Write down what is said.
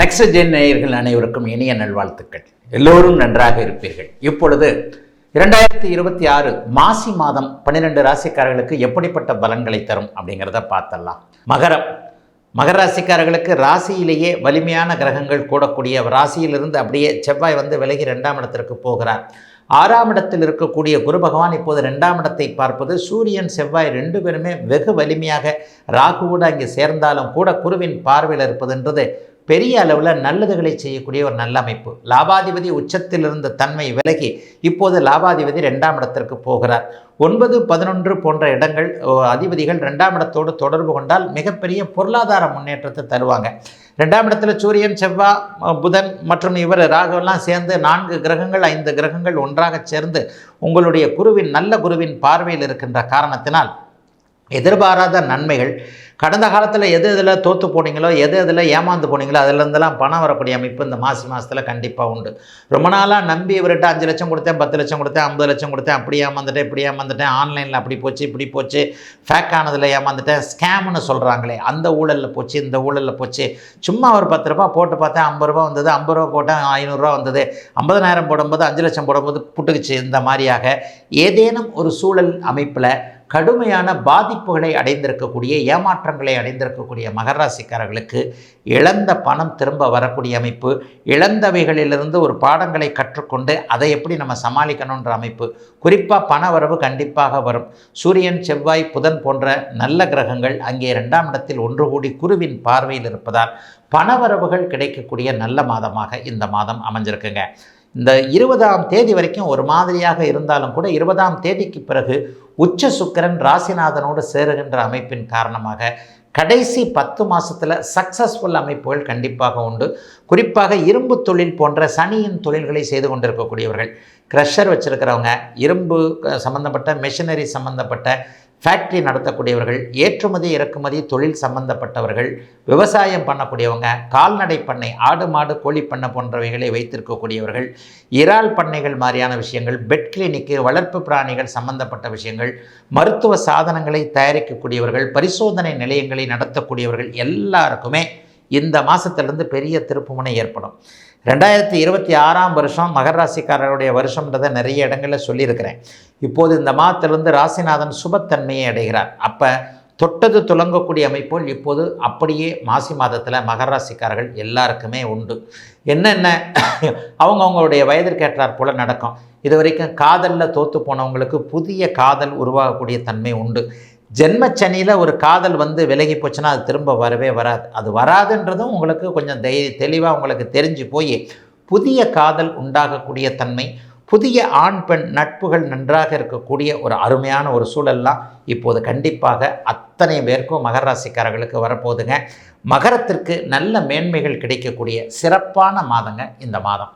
Next gen நேயர்கள் அனைவருக்கும் இனிய நல்வாழ்த்துக்கள். எல்லோரும் நன்றாக இருப்பீர்கள். இப்பொழுது இரண்டாயிரத்தி இருபத்தி ஆறு மாசி மாதம் பன்னிரெண்டு ராசிக்காரர்களுக்கு எப்படிப்பட்ட பலன்களை தரும் அப்படிங்கிறத பார்த்தலாம் மகரம். மகர ராசிக்காரர்களுக்கு ராசியிலேயே வலிமையான கிரகங்கள் கூடக்கூடிய ராசியிலிருந்து அப்படியே செவ்வாய் வந்து விலகி ரெண்டாம் இடத்திற்கு போகிறார். ஆறாம் இடத்தில் இருக்கக்கூடிய குரு பகவான் இப்போது ரெண்டாம் இடத்தை பார்ப்பது சூரியன் செவ்வாய் ரெண்டு பேருமே வெகு வலிமையாக ராகுவோடு அங்கே சேர்ந்தாலும் கூட குருவின் பார்வையில் இருப்பதுன்றது பெரிய அளவில் நல்லதுகளை செய்யக்கூடிய ஒரு நல்ல அமைப்பு. லாபாதிபதி உச்சத்தில் இருந்த தன்மை விலகி இப்போது லாபாதிபதி ரெண்டாம் இடத்திற்கு போகிறார். ஒன்பது பதினொன்று போன்ற இடங்கள் ஓ, அதிபதிகள் ரெண்டாம் இடத்தோடு தொடர்பு கொண்டால் மிகப்பெரிய பொருளாதார முன்னேற்றத்தை தருவாங்க. ரெண்டாம் இடத்துல சூரியன் செவ்வாய் புதன் மற்றும் இவர் ராகுவெல்லாம் சேர்ந்து நான்கு கிரகங்கள் ஐந்து கிரகங்கள் ஒன்றாக சேர்ந்து உங்களுடைய குருவின் நல்ல குருவின் பார்வையில் இருக்கின்ற காரணத்தினால் எதிர்பாராத நன்மைகள். கடந்த காலத்தில் எது எதில் தோற்று போனீங்களோ எது எதில் ஏமாந்து போனீங்களோ அதிலேருந்தெல்லாம் பணம் வரக்கூடிய அமைப்பு இந்த மாசி மாதத்தில் கண்டிப்பாக உண்டு. ரொம்ப நாளாக நம்பி இவர்கிட்ட அஞ்சு லட்சம் கொடுத்தேன் பத்து லட்சம் கொடுத்தேன் ஐம்பது லட்சம் கொடுத்தேன் அப்படி ஏமாந்துட்டேன் இப்படி ஏமாந்துட்டேன் ஆன்லைனில் அப்படி போச்சு இப்படி போச்சு ஃபேக் ஆனதில் ஏமாந்துட்டேன் ஸ்கேம்னு சொல்கிறாங்களே அந்த ஊழலில் போச்சு இந்த ஊழலில் போச்சு. சும்மா ஒரு பத்து ரூபா போட்டு பார்த்தேன் ஐம்பது ரூபா வந்தது ஐம்பது ரூபா போட்டேன் ஐநூறுரூவா வந்தது ஐம்பதனாயிரம் போடும்போது அஞ்சு லட்சம் போடும்போது புட்டுக்குச்சு இந்த மாதிரியாக ஏதேனும் ஒரு சூழல் அமைப்பில் கடுமையான பாதிப்புகளை அடைந்திருக்கக்கூடிய ஏமாற்றங்களை அடைந்திருக்கக்கூடிய மகராசிக்காரர்களுக்கு இழந்த பணம் திரும்ப வரக்கூடிய அமைப்பு இழந்தவைகளிலிருந்து ஒரு பாடங்களை கற்றுக்கொண்டு அதை எப்படி நம்ம சமாளிக்கணுன்ற அமைப்பு. குறிப்பாக பண வரவு கண்டிப்பாக வரும். சூரியன் செவ்வாய் புதன் போன்ற நல்ல கிரகங்கள் அங்கே இரண்டாம் இடத்தில் ஒன்று கூடி குருவின் பார்வையில் இருப்பதால் பணவரவுகள் கிடைக்கக்கூடிய நல்ல மாதமாக இந்த மாதம் அமைஞ்சிருக்குங்க. இந்த இருபதாம் தேதி வரைக்கும் ஒரு மாதிரியாக இருந்தாலும் கூட இருபதாம் தேதிக்கு பிறகு உச்ச சுக்கிரன் ராசிநாதனோடு சேருகின்ற அமைப்பின் காரணமாக கடைசி பத்து மாதத்தில் சக்ஸஸ்ஃபுல் அமைப்புகள் கண்டிப்பாக உண்டு. குறிப்பாக இரும்பு தொழில் போன்ற சனியின் தொழில்களை செய்து கொண்டிருக்கக்கூடியவர்கள். க்ரஷர் வச்சுருக்கிறவங்க இரும்பு சம்மந்தப்பட்ட மிஷினரி மெஷினரி ஃபேக்ட்ரி நடத்தக்கூடியவர்கள் ஏற்றுமதி இறக்குமதி தொழில் சம்பந்தப்பட்டவர்கள் விவசாயம் பண்ணக்கூடியவங்க கால்நடை பண்ணை ஆடு மாடு கோழி பண்ணை போன்றவைகளை வைத்திருக்கக்கூடியவர்கள் இறால் பண்ணைகள் மாதிரியான விஷயங்கள் பெட் கிளினிக்கு வளர்ப்பு பிராணிகள் சம்பந்தப்பட்ட விஷயங்கள் மருத்துவ சாதனங்களை தயாரிக்கக்கூடியவர்கள் பரிசோதனை நிலையங்களை நடத்தக்கூடியவர்கள் எல்லாருக்குமே இந்த மாதத்துலேருந்து பெரிய திருப்புமுனை ஏற்படும். ரெண்டாயிரத்தி இருபத்தி ஆறாம் வருஷம் மகர ராசிக்காரர்களுடைய வருஷம்ன்றதை நிறைய இடங்களில் சொல்லியிருக்கிறேன். இப்போது இந்த மாதத்திலிருந்து ராசிநாதன் சுபத்தன்மையை அடைகிறார். அப்போ தொட்டது துலங்கக்கூடிய அமைப்புகள் இப்போது அப்படியே மாசி மாதத்தில் மகராசிக்காரர்கள் எல்லாருக்குமே உண்டு. என்னென்ன அவங்க அவங்களுடைய வயதிற்கேற்றாற் போல நடக்கும். இது வரைக்கும் காதலில் தோற்று போனவங்களுக்கு புதிய காதல் உருவாகக்கூடிய தன்மை உண்டு. ஜென்மச்சனியில் ஒரு காதல் வந்து விலகி போச்சுன்னா அது திரும்ப வரவே வராது. அது வராதுன்றதும் உங்களுக்கு கொஞ்சம் தை தெளிவாக உங்களுக்கு தெரிஞ்சு போய் புதிய காதல் உண்டாகக்கூடிய தன்மை புதிய ஆண் பெண் நட்புகள் நன்றாக இருக்கக்கூடிய ஒரு அருமையான ஒரு சூழல்லாம் இப்போது கண்டிப்பாக அத்தனை பேருக்கும் மகர ராசிக்காரர்களுக்கு வரப்போகுதுங்க. மகரத்திற்கு நல்ல மேன்மைகள் கிடைக்கக்கூடிய சிறப்பான மாதங்க இந்த மாதம்.